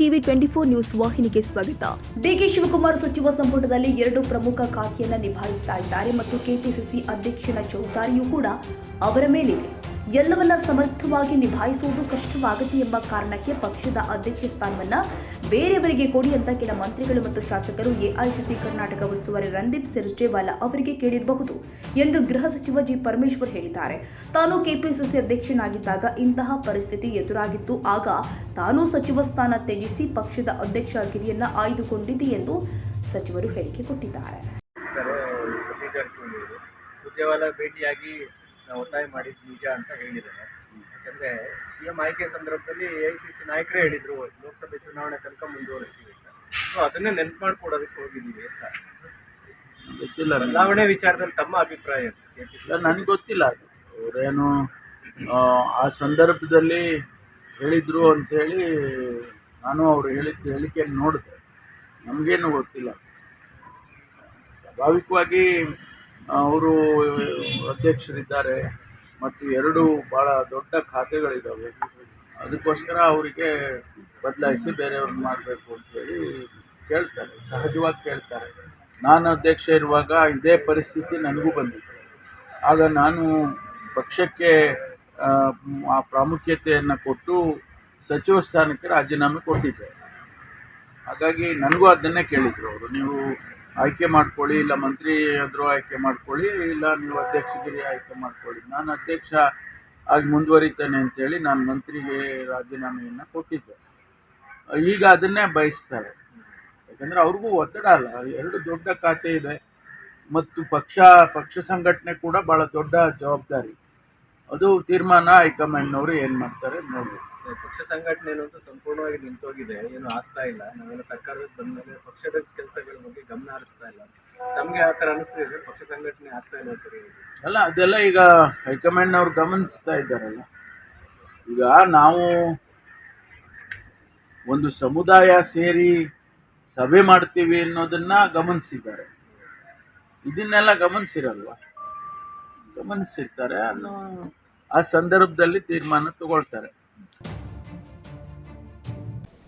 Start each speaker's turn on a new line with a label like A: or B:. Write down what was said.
A: TV twenty four news ವಾಹಿನಿಗೆ ಸ್ವಾಗತ. DK Shivakumar ಸಚಿವ ಸಂಪುಟದಲ್ಲಿ ಎರಡು ಪ್ರಮುಖ ಖಾತೆಯನ್ನ ನಿಭಾಯಿಸ್ತಾ ಇದ್ದಾರೆ ಮತ್ತು ಕೆಪಿಸಿಸಿ ಅಧ್ಯಕ್ಷನ ಜವಾಬ್ದಾರಿಯೂ ಕೂಡ ಅವರ ಮೇಲಿದೆ. ಎಲ್ಲವನ್ನ ಸಮರ್ಥವಾಗಿ ನಿಭಾಯಿಸುವುದು ಕಷ್ಟವಾಗುತ್ತೆ ಎಂಬ ಕಾರಣಕ್ಕೆ ಪಕ್ಷದ ಅಧ್ಯಕ್ಷ ಸ್ಥಾನವನ್ನ ಬೇರೆಯವರಿಗೆ ಕೊಡಿ ಅಂತ ಕೆಲ ಮಂತ್ರಿಗಳು ಮತ್ತು ಶಾಸಕರು ಎಐಸಿಸಿ ಕರ್ನಾಟಕ ಉಸ್ತುವಾರಿ ರಂದೀಪ್ ಸುರ್ಜೇವಾಲಾ ಅವರಿಗೆ ಕೇಳಿರಬಹುದು ಎಂದು ಗೃಹ ಸಚಿವ ಜಿ ಪರಮೇಶ್ವರ್ ಹೇಳಿದ್ದಾರೆ. ತಾನು ಕೆಪಿಸಿಸಿ ಅಧ್ಯಕ್ಷನಾಗಿದ್ದಾಗ ಇಂತಹ ಪರಿಸ್ಥಿತಿ ಎದುರಾಗಿತ್ತು. ಆಗ ತಾನು ಸಚಿವ ಸ್ಥಾನ ತ್ಯಜಿಸಿ ಪಕ್ಷದ ಅಧ್ಯಕ್ಷ ಗಿರಿಯನ್ನ ಆಯ್ದುಕೊಂಡಿದೆ ಎಂದು ಸಚಿವರು ಹೇಳಿಕೆ ಕೊಟ್ಟಿದ್ದಾರೆ.
B: ಭೇಟಿಯಾಗಿ ನಾವು ಒತ್ತಾಯ ಮಾಡಿದ್ದು ನಿಜ ಅಂತ ಹೇಳಿದ್ದಾರೆ ಯಾಕಂದರೆ ಸಿ ಎಂ ಆಯ್ಕೆ ಸಂದರ್ಭದಲ್ಲಿ ಎ ಐ ಸಿ ಸಿ ನಾಯಕರೇ ಹೇಳಿದರು ಲೋಕಸಭೆ ಚುನಾವಣೆ ತನಕ ಮುಂದುವರಿಸ್ತೀವಿ ಅಂತ. ಸೊ ಅದನ್ನೇ ನೆನ್ಪು ಮಾಡ್ಕೊಡೋದಕ್ಕೆ ಹೋಗಿದ್ದೀವಿ ಅಂತ.
C: ಗೊತ್ತಿಲ್ಲ.
B: ಬದಲಾವಣೆ ವಿಚಾರದಲ್ಲಿ ತಮ್ಮ ಅಭಿಪ್ರಾಯ.
C: ಇಲ್ಲ ನನಗೆ ಗೊತ್ತಿಲ್ಲ ಅದು. ಅವರೇನು ಆ ಸಂದರ್ಭದಲ್ಲಿ ಹೇಳಿದ್ರು ಅಂಥೇಳಿ ನಾನು ಅವರು ಹೇಳಿದ ಹೇಳಿಕೆಯನ್ನು ನೋಡಿದೆ. ನಮಗೇನು ಗೊತ್ತಿಲ್ಲ. ಸ್ವಾಭಾವಿಕವಾಗಿ ಅವರು ಅಧ್ಯಕ್ಷರಿದ್ದಾರೆ. ಮತ್ತು ಎರಡು ಭಾಳ ದೊಡ್ಡ ಖಾತೆಗಳಿದ್ದಾವೆ ಅದಕ್ಕೋಸ್ಕರ ಅವರಿಗೆ ಬದಲಾಯಿಸಿ ಬೇರೆಯವ್ರನ್ನ ಮಾಡಬೇಕು ಅಂತೇಳಿ ಕೇಳ್ತಾರೆ. ಸಹಜವಾಗಿ ಕೇಳ್ತಾರೆ. ನಾನು ಅಧ್ಯಕ್ಷ ಇರುವಾಗ ಇದೇ ಪರಿಸ್ಥಿತಿ ನನಗೂ ಬಂದಿತ್ತು. ಆಗ ನಾನು ಪಕ್ಷಕ್ಕೆ ಆ, ಪ್ರಾಮುಖ್ಯತೆಯನ್ನು ಕೊಟ್ಟು ಸಚಿವ ಸ್ಥಾನಕ್ಕೆ ರಾಜೀನಾಮೆ ಕೊಟ್ಟಿದ್ದೆ. ಹಾಗಾಗಿ ನನಗೂ ಅದನ್ನೇ ಕೇಳಿದರು ಅವರು. ನೀವು ಆಯ್ಕೆ ಮಾಡ್ಕೊಳ್ಳಿ, ಇಲ್ಲ ಮಂತ್ರಿ ಆದರೂ ಆಯ್ಕೆ ಮಾಡ್ಕೊಳ್ಳಿ, ಇಲ್ಲ ನೀವು ಅಧ್ಯಕ್ಷಗಿರಿ ಆಯ್ಕೆ ಮಾಡ್ಕೊಳ್ಳಿ. ನಾನು ಅಧ್ಯಕ್ಷ ಆಗಿ ಮುಂದುವರಿತೇನೆ ಅಂತೇಳಿ ನಾನು ಮಂತ್ರಿಗೆ ರಾಜೀನಾಮೆಯನ್ನು ಕೊಟ್ಟಿದ್ದೆ. ಈಗ ಅದನ್ನೇ ಬಯಸ್ತಾರೆ. ಯಾಕಂದರೆ ಅವ್ರಿಗೂ ಒತ್ತಡ ಅಲ್ಲ, ಎರಡು ದೊಡ್ಡ ಖಾತೆ ಇದೆ. ಮತ್ತು ಪಕ್ಷ ಪಕ್ಷ ಸಂಘಟನೆ ಕೂಡ ಭಾಳ ದೊಡ್ಡ ಜವಾಬ್ದಾರಿ. ಅದು ತೀರ್ಮಾನ ಹೈಕಮಾಂಡ್ನವರು ಏನು ಮಾಡ್ತಾರೆ ನೋಡಿ.
B: ಪಕ್ಷ ಸಂಘಟನೆ ಸಂಪೂರ್ಣವಾಗಿ ನಿಂತೋಗಿದೆ, ಏನು ಆಗ್ತಾ ಇಲ್ಲ. ನಾವೆಲ್ಲ ಸರ್ಕಾರದ ಬಂದಮೇಲೆ ಪಕ್ಷದ ಕೆಲಸಗಳ ತಮಗೆ ಆ ಥರ ಪಕ್ಷ ಸಂಘಟನೆ ಆಗ್ತಾ ಇಲ್ಲ ಸರಿ
C: ಅಲ್ಲ, ಅದೆಲ್ಲ ಈಗ ಹೈಕಮಾಂಡ್ನವ್ರು ಗಮನಿಸ್ತಾ ಇದ್ದಾರಲ್ಲ. ಈಗ ನಾವು ಒಂದು ಸಮುದಾಯ ಸೇರಿ ಸಭೆ ಮಾಡ್ತೀವಿ ಅನ್ನೋದನ್ನ ಗಮನಿಸಿದ್ದಾರೆ. ಇದನ್ನೆಲ್ಲ ಗಮನಿಸಿರಲ್ವ? ಗಮನಿಸಿರ್ತಾರೆ ಅನ್ನೋ ಆ ಸಂದರ್ಭದಲ್ಲಿ ತೀರ್ಮಾನ ತಗೊಳ್ತಾರೆ.